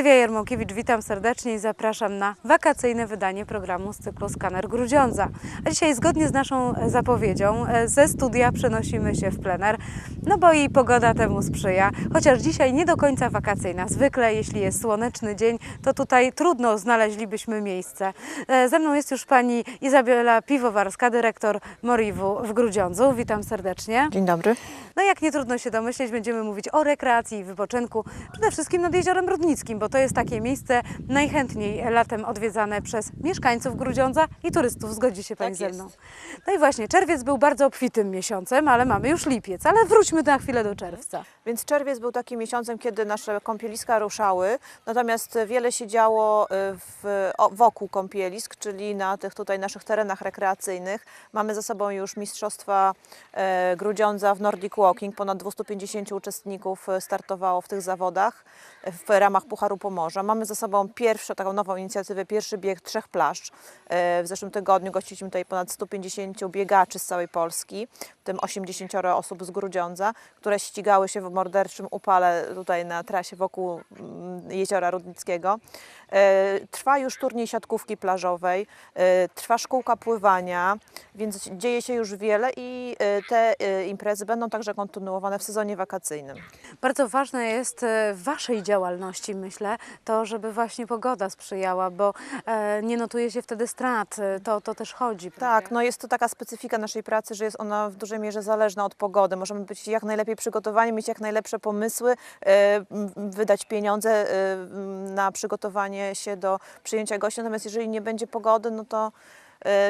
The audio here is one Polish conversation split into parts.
Sylwia Jarmokiewicz, witam serdecznie i zapraszam na wakacyjne wydanie programu z cyklu Skaner Grudziądza. A dzisiaj zgodnie z naszą zapowiedzią e, ze studia przenosimy się w plener, no bo i pogoda temu sprzyja, chociaż dzisiaj nie do końca wakacyjna. Zwykle jeśli jest słoneczny dzień, to tutaj trudno znaleźlibyśmy miejsce. E, Ze mną jest już pani Izabela Piwowarska, dyrektor Moriwu w Grudziądzu. Witam serdecznie. Dzień dobry. No jak nie trudno się domyśleć, będziemy mówić o rekreacji i wypoczynku, przede wszystkim nad Jeziorem Rudnickim, bo to jest takie miejsce najchętniej latem odwiedzane przez mieszkańców Grudziądza i turystów. Zgodzi się Pani Tak ze jest. mną. No i właśnie, czerwiec był bardzo obfitym miesiącem, ale mamy już lipiec, ale wróćmy na chwilę do czerwca. Więc czerwiec był takim miesiącem, kiedy nasze kąpieliska ruszały, natomiast wiele się działo y, w, wokół kąpielisk, czyli na tych tutaj naszych terenach rekreacyjnych. Mamy za sobą już Mistrzostwa e, Grudziądza w Nordic Walking. Ponad 250 uczestników e, startowało w tych zawodach e, w ramach Pucharu Pomorza. Mamy za sobą pierwszą taką nową inicjatywę, pierwszy bieg Trzech Plaż. E, W zeszłym tygodniu gościliśmy tutaj ponad 150 biegaczy z całej Polski, tym 80 osób z Grudziądza, które ścigały się w morderczym upale tutaj na trasie wokół mm, Jeziora Rudnickiego. E, Trwa już turniej siatkówki plażowej, e, trwa szkółka pływania, więc dzieje się już wiele i e, te imprezy będą także kontynuowane w sezonie wakacyjnym. Bardzo ważne jest w Waszej działalności, myślę, to, żeby właśnie pogoda sprzyjała, bo nie notuje się wtedy strat. To, to też chodzi. prawda? Tak, no jest to taka specyfika naszej pracy, że jest ona w dużej mierze zależna od pogody. Możemy być jak najlepiej przygotowani, mieć jak najlepsze pomysły, e, wydać pieniądze e, na przygotowanie się do przyjęcia gości, natomiast jeżeli nie będzie pogody, no to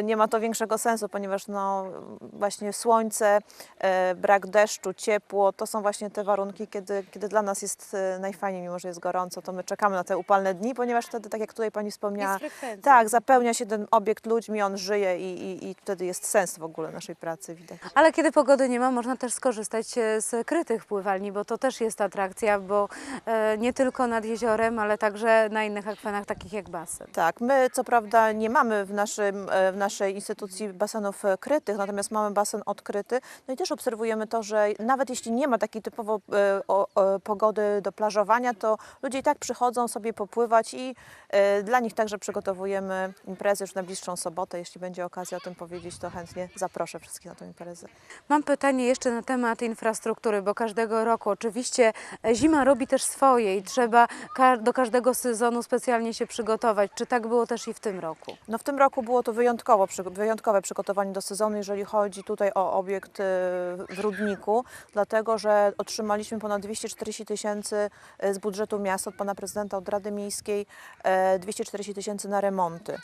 nie ma to większego sensu, ponieważ no, właśnie słońce, e, brak deszczu, ciepło, to są właśnie te warunki, kiedy, kiedy dla nas jest e, najfajniej, mimo że jest gorąco, to my czekamy na te upalne dni, ponieważ wtedy, tak jak tutaj Pani wspomniała, tak, zapełnia się ten obiekt ludźmi, on żyje i, i, i wtedy jest sens w ogóle naszej pracy widać. Ale kiedy pogody nie ma, można też skorzystać e, z krytych pływalni, bo to też jest atrakcja, bo e, nie tylko nad jeziorem, ale także na innych akwenach, takich jak basen. Tak, my co prawda nie mamy w, naszym, e, w naszej instytucji basenów e, krytych, natomiast mamy basen odkryty. No i też obserwujemy to, że nawet jeśli nie ma takiej typowo e, o, pogody do plażowania, to ludzie i tak przychodzą sobie popływać i e, dla nich także przygotowujemy imprezy już na bliższą sobotę. Jeśli będzie okazja o tym powiedzieć, to chętnie zaproszę wszystkich na tę imprezę. Mam pytanie jeszcze na temat infrastruktury, bo każdego roku oczywiście e, zima robi też swoje i trzeba do każdego sezonu specjalnie się przygotować. Czy tak było też i w tym roku? No w tym roku było to wyjątkowo, wyjątkowe przygotowanie do sezonu, jeżeli chodzi tutaj o obiekt e, w Rudniku, dlatego że otrzymaliśmy ponad 240 tysięcy e, z budżetu miasta od pana prezydenta, od Rady Miejskiej, e, 240 tysięcy na remonty.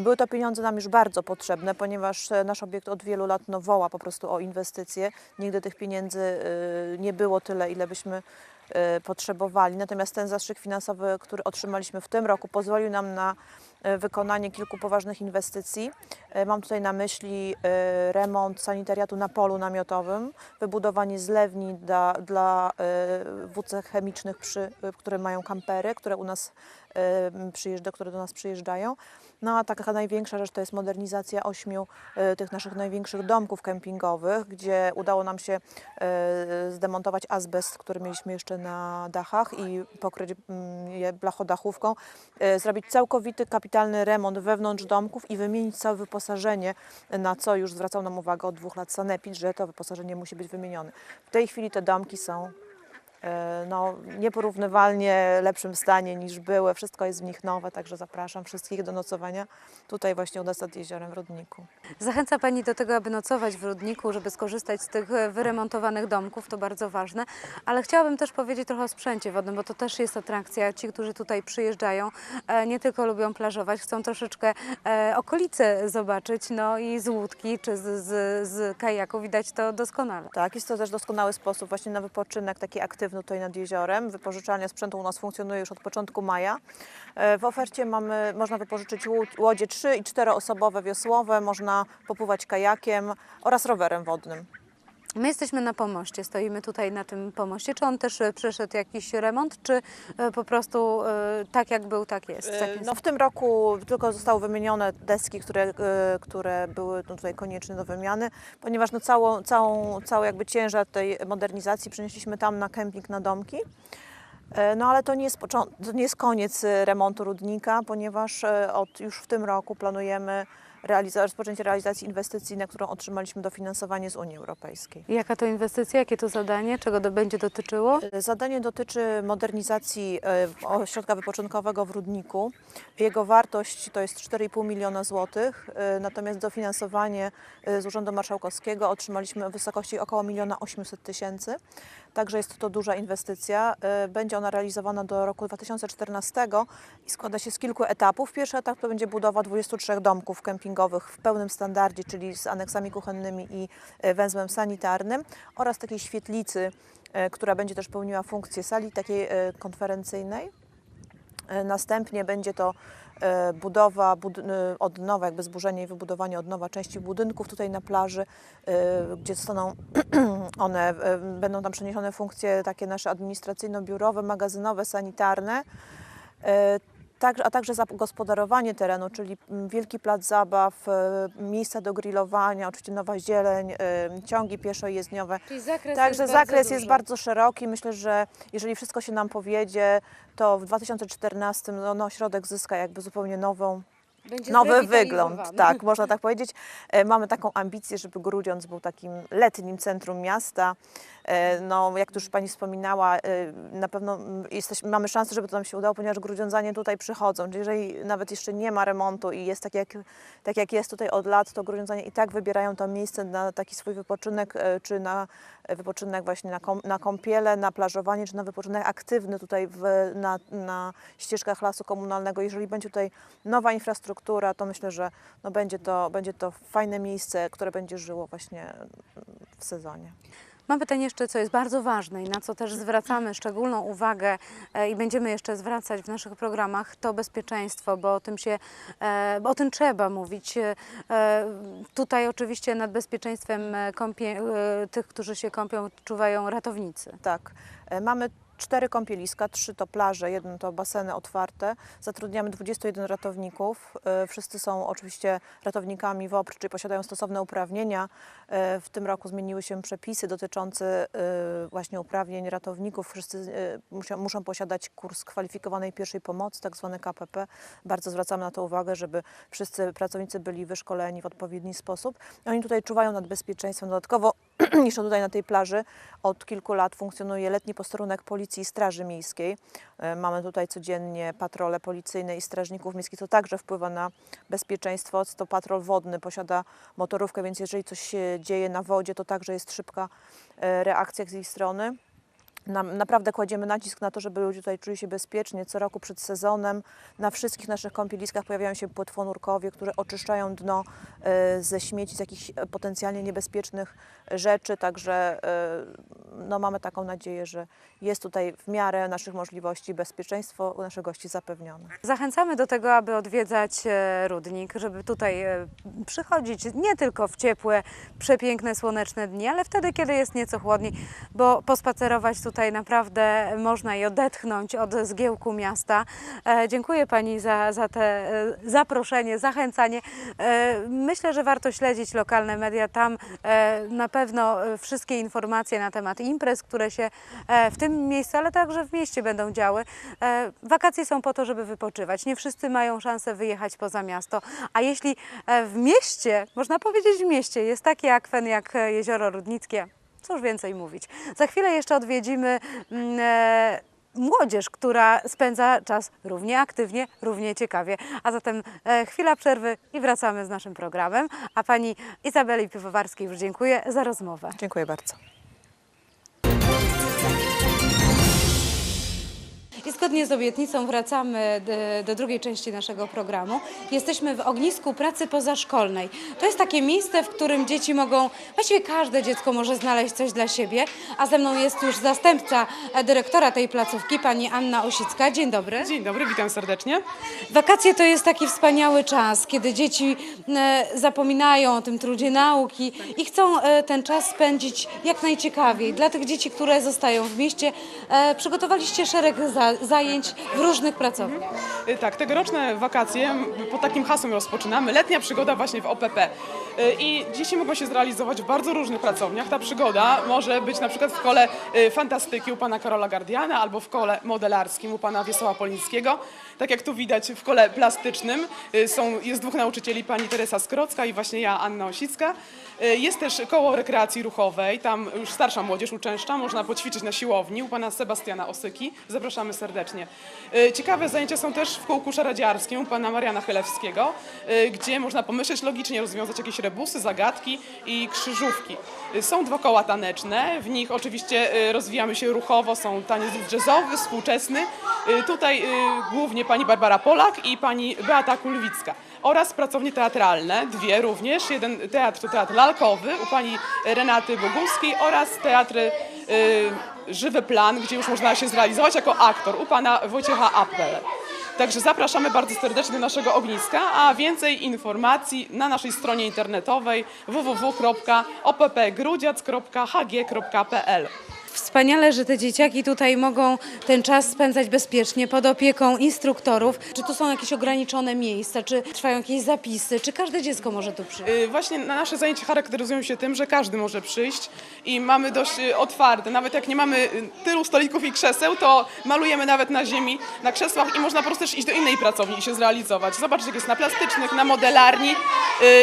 Były to pieniądze nam już bardzo potrzebne, ponieważ e, nasz obiekt od wielu lat no, woła po prostu o inwestycje. Nigdy tych pieniędzy e, nie było tyle, ile byśmy e, potrzebowali. Natomiast ten zastrzyk finansowy, który otrzymaliśmy w tym roku, pozwolił nam na e, wykonanie kilku poważnych inwestycji. E, Mam tutaj na myśli e, remont sanitariatu na polu namiotowym, wybudowanie zlewni dla, dla e, chemicznych, przy, e, które mają kampery, które u nas e, przyjeżdża, które do nas przyjeżdżają. No a taka największa rzecz to jest modernizacja ośmiu e, tych naszych największych domków kempingowych, gdzie udało nam się e, zdemontować azbest, który mieliśmy jeszcze na dachach i pokryć mm, je blachodachówką, e, zrobić całkowity kapitalny remont wewnątrz domków i wymienić całe wyposażenie, na co już zwracał nam uwagę od dwóch lat Sanepid, że to wyposażenie musi być wymienione. W tej chwili te domki są no, nieporównywalnie lepszym stanie niż były. Wszystko jest w nich nowe, także zapraszam wszystkich do nocowania tutaj właśnie u nas nad jeziorem w Rudniku. Zachęca Pani do tego, aby nocować w Rudniku, żeby skorzystać z tych e, wyremontowanych domków, to bardzo ważne. Ale chciałabym też powiedzieć trochę o sprzęcie wodnym, bo to też jest atrakcja. Ci, którzy tutaj przyjeżdżają, e, nie tylko lubią plażować, chcą troszeczkę e, okolice zobaczyć, no i z łódki czy z, z, z kajaku widać to doskonale. Tak, jest to też doskonały sposób właśnie na wypoczynek taki aktywny tutaj nad jeziorem. Wypożyczalnia sprzętu u nas funkcjonuje już od początku maja. E, W ofercie mamy, można wypożyczyć łodzie 3 i 4 osobowe wiosłowe, można popływać kajakiem oraz rowerem wodnym. My jesteśmy na pomoście, stoimy tutaj na tym pomoście. Czy on też e, przeszedł jakiś remont, czy e, po prostu e, tak jak był, tak jest? Tak jest. No w tym roku tylko zostały wymienione deski, które, które były no, tutaj konieczne do wymiany, ponieważ no całą, całą, cały jakby ciężar tej modernizacji przenieśliśmy tam na kemping na domki. No ale to nie jest, to nie jest koniec remontu Rudnika, ponieważ od, już w tym roku planujemy realiza- rozpoczęcie realizacji inwestycji, na którą otrzymaliśmy dofinansowanie z Unii Europejskiej. Jaka to inwestycja, jakie to zadanie, czego to będzie dotyczyło? E, Zadanie dotyczy modernizacji e, ośrodka wypoczynkowego w Rudniku. Jego wartość to jest 4,5 miliona złotych, e, natomiast dofinansowanie z Urzędu Marszałkowskiego otrzymaliśmy w wysokości około 1 800 tysięcy. Także jest to duża inwestycja. E, Będzie ona realizowana do roku 2014 i składa się z kilku etapów. Pierwszy etap to będzie budowa 23 domków kempingowych w pełnym standardzie, czyli z aneksami kuchennymi i e, węzłem sanitarnym oraz takiej świetlicy, e, która będzie też pełniła funkcję sali takiej konferencyjnej. E, Następnie będzie to e, budowa bud- e, od jakby zburzenie i wybudowanie od nowa części budynków tutaj na plaży, gdzie zostaną one, będą tam przeniesione funkcje takie nasze administracyjno-biurowe, magazynowe, sanitarne. Także, a także zagospodarowanie terenu, czyli mm, wielki plac zabaw, e, miejsca do grillowania, oczywiście nowa zieleń, e, ciągi pieszo-jezdniowe. Czyli zakres Także zakres jest bardzo szeroki. Myślę, że jeżeli wszystko się nam powiedzie, to w 2014 no, no, ośrodek zyska jakby zupełnie nową, Będzie nowy wygląd. Tak, można tak powiedzieć. E, Mamy taką ambicję, żeby Grudziądz był takim letnim centrum miasta. E, No, jak już Pani wspominała, e, na pewno mm, mamy szansę, żeby to nam się udało, ponieważ Grudziądzanie tutaj przychodzą. Jeżeli nawet jeszcze nie ma remontu i jest tak jak, tak jak jest tutaj od lat, to Grudziądzanie i tak wybierają to miejsce na taki swój wypoczynek, czy na wypoczynek właśnie na, kom, na kąpiele, na plażowanie, czy na wypoczynek aktywny tutaj w, na, na ścieżkach lasu komunalnego. Jeżeli będzie tutaj nowa infrastruktura, to myślę, że no będzie, to, będzie to fajne miejsce, które będzie żyło właśnie w sezonie. Mam pytanie jeszcze, co jest bardzo ważne i na co też zwracamy szczególną uwagę e, i będziemy jeszcze zwracać w naszych programach, to bezpieczeństwo, bo o tym się, e, bo o tym trzeba mówić. E, Tutaj oczywiście nad bezpieczeństwem kąpie, tych, którzy się kąpią, czuwają ratownicy. Tak, mamy cztery kąpieliska, trzy to plaże, jeden to baseny otwarte. Zatrudniamy 21 ratowników. E, Wszyscy są oczywiście ratownikami WOPR, czyli posiadają stosowne uprawnienia. E, W tym roku zmieniły się przepisy dotyczące e, właśnie uprawnień ratowników. Wszyscy muszą, muszą posiadać kurs kwalifikowanej pierwszej pomocy, tak zwane KPP. Bardzo zwracamy na to uwagę, żeby wszyscy pracownicy byli wyszkoleni w odpowiedni sposób. Oni tutaj czuwają nad bezpieczeństwem. Dodatkowo jeszcze tutaj na tej plaży od kilku lat funkcjonuje letni posterunek Policji i Straży Miejskiej. E, Mamy tutaj codziennie patrole policyjne i strażników miejskich, to także wpływa na bezpieczeństwo. To patrol wodny posiada motorówkę, więc jeżeli coś się dzieje na wodzie, to także jest szybka e, reakcja z ich strony. Na, naprawdę kładziemy nacisk na to, żeby ludzie tutaj czuli się bezpiecznie. Co roku przed sezonem na wszystkich naszych kąpieliskach pojawiają się płetwonurkowie, którzy oczyszczają dno e, ze śmieci, z jakichś e, potencjalnie niebezpiecznych rzeczy. Także e, no, mamy taką nadzieję, że jest tutaj w miarę naszych możliwości bezpieczeństwo u naszych gości zapewnione. Zachęcamy do tego, aby odwiedzać Rudnik, żeby tutaj przychodzić nie tylko w ciepłe, przepiękne, słoneczne dni, ale wtedy, kiedy jest nieco chłodniej, bo pospacerować tutaj naprawdę można i odetchnąć od zgiełku miasta. E, Dziękuję Pani za, za te e, zaproszenie, zachęcanie. E, Myślę, że warto śledzić lokalne media. Tam na pewno wszystkie informacje na temat imprez, które się w tym miejscu, ale także w mieście będą działy. Wakacje są po to, żeby wypoczywać. Nie wszyscy mają szansę wyjechać poza miasto. A jeśli w mieście, można powiedzieć w mieście, jest taki akwen jak Jezioro Rudnickie, cóż więcej mówić. Za chwilę jeszcze odwiedzimy mm, e, młodzież, która spędza czas równie aktywnie, równie ciekawie. A zatem e, chwila przerwy i wracamy z naszym programem. A pani Izabeli Piwowarskiej już dziękuję za rozmowę. Dziękuję bardzo. I zgodnie z obietnicą wracamy do, do drugiej części naszego programu. Jesteśmy w ognisku pracy pozaszkolnej. To jest takie miejsce, w którym dzieci mogą, właściwie każde dziecko może znaleźć coś dla siebie, a ze mną jest już zastępca e, dyrektora tej placówki, pani Anna Osicka. Dzień dobry. Dzień dobry, witam serdecznie. Wakacje to jest taki wspaniały czas, kiedy dzieci e, zapominają o tym trudzie nauki i chcą e, ten czas spędzić jak najciekawiej. Dla tych dzieci, które zostają w mieście, e, przygotowaliście szereg zadań. Zajęć w różnych pracowniach. Y, Tak, tegoroczne wakacje pod takim hasłem rozpoczynamy. Letnia przygoda właśnie w OPP. Y, I dzieci mogą się zrealizować w bardzo różnych pracowniach. Ta przygoda może być na przykład w kole y, fantastyki u pana Karola Gardiana albo w kole modelarskim u pana Wiesława Polińskiego. Tak jak tu widać w kole plastycznym y, są, jest dwóch nauczycieli, pani Teresa Skrocka i właśnie ja, Anna Osicka. Y, Jest też koło rekreacji ruchowej, tam już starsza młodzież uczęszcza, można poćwiczyć na siłowni u pana Sebastiana Osyki. Zapraszamy serdecznie. Y, Ciekawe zajęcia są też w kółku szaradziarskim u pana Mariana Chylewskiego, gdzie można pomyśleć logicznie, rozwiązać jakieś rebusy, zagadki i krzyżówki. Są dwa koła taneczne, w nich oczywiście rozwijamy się ruchowo, są taniec jazzowy, współczesny. Tutaj głównie pani Barbara Polak i pani Beata Kulwicka oraz pracownie teatralne, dwie również. Jeden teatr to teatr lalkowy u pani Renaty Boguskiej oraz teatry y, Żywy Plan, gdzie już można się zrealizować jako aktor u pana Wojciecha Appel. Także zapraszamy bardzo serdecznie do naszego ogniska, a więcej informacji na naszej stronie internetowej www.oppgrudziac.hg.pl. Wspaniale, że te dzieciaki tutaj mogą ten czas spędzać bezpiecznie pod opieką instruktorów. Czy tu są jakieś ograniczone miejsca, czy trwają jakieś zapisy, czy każde dziecko może tu przyjść? Y, Właśnie na- nasze zajęcia charakteryzują się tym, że każdy może przyjść i mamy dość y, otwarte. Nawet jak nie mamy y, tylu stolików i krzeseł, to malujemy nawet na ziemi, na krzesłach i można po prostu też iść do innej pracowni i się zrealizować. Zobaczyć, jak jest na plastycznych, na modelarni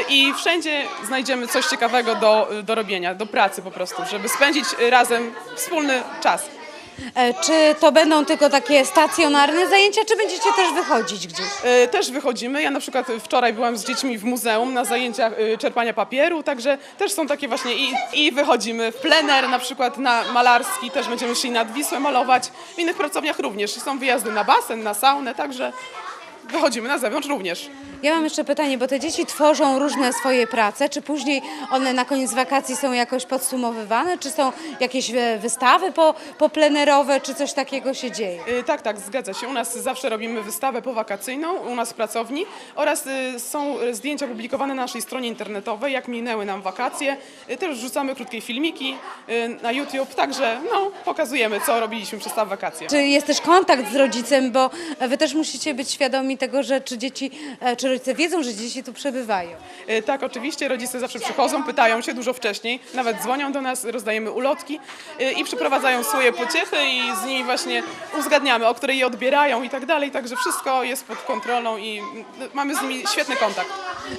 i wszędzie znajdziemy coś ciekawego do, do robienia, do pracy po prostu, żeby spędzić razem wspólny czas. E, Czy to będą tylko takie stacjonarne zajęcia, czy będziecie też wychodzić gdzieś? Y, Też wychodzimy. Ja na przykład wczoraj byłam z dziećmi w muzeum na zajęciach y, czerpania papieru, także też są takie właśnie i, i wychodzimy w plener, na przykład na malarski, też będziemy szli nad Wisłę malować. W innych pracowniach również są wyjazdy na basen, na saunę, także wychodzimy na zewnątrz również. Ja mam jeszcze pytanie, bo te dzieci tworzą różne swoje prace, czy później one na koniec wakacji są jakoś podsumowywane, czy są jakieś e, wystawy po, poplenerowe, czy coś takiego się dzieje? Y, Tak, tak, zgadza się. U nas zawsze robimy wystawę powakacyjną, u nas w pracowni oraz y, są zdjęcia publikowane na naszej stronie internetowej, jak minęły nam wakacje. Y, Też wrzucamy krótkie filmiki y, na YouTube, także no, pokazujemy, co robiliśmy przez te wakacje. Czy jest też kontakt z rodzicem, bo wy też musicie być świadomi tego, że czy dzieci, e, czy rodzice wiedzą, że dzieci tu przebywają. Y, Tak, oczywiście rodzice zawsze przychodzą, pytają się dużo wcześniej, nawet dzwonią do nas, rozdajemy ulotki y, i przyprowadzają swoje pociechy i z nimi właśnie uzgadniamy, o której je odbierają i tak dalej, także wszystko jest pod kontrolą i mamy z nimi świetny kontakt.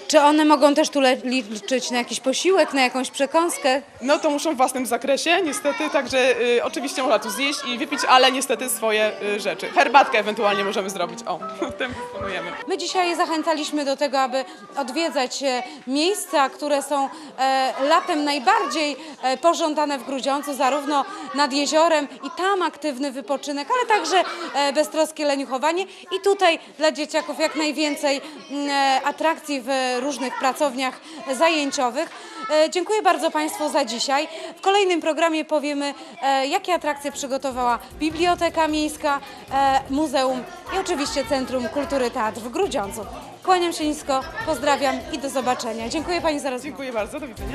Czy one mogą też tu liczyć na jakiś posiłek, na jakąś przekąskę? No to muszą w własnym zakresie, niestety, także y, oczywiście można tu zjeść i wypić, ale niestety swoje y, rzeczy. Herbatkę ewentualnie możemy zrobić, o, tym dysponujemy. My dzisiaj zachęcaliśmy do tego, aby odwiedzać e, miejsca, które są e, latem najbardziej e, pożądane w Grudziądzu, zarówno nad jeziorem i tam aktywny wypoczynek, ale także beztroskie leniuchowanie i tutaj dla dzieciaków jak najwięcej mm, atrakcji w różnych pracowniach zajęciowych. Dziękuję bardzo Państwu za dzisiaj. W kolejnym programie powiemy, jakie atrakcje przygotowała Biblioteka Miejska, Muzeum i oczywiście Centrum Kultury Teatr w Grudziądzu. Kłaniam się nisko, pozdrawiam i do zobaczenia. Dziękuję Pani za rozmowę. Dziękuję bardzo, do widzenia.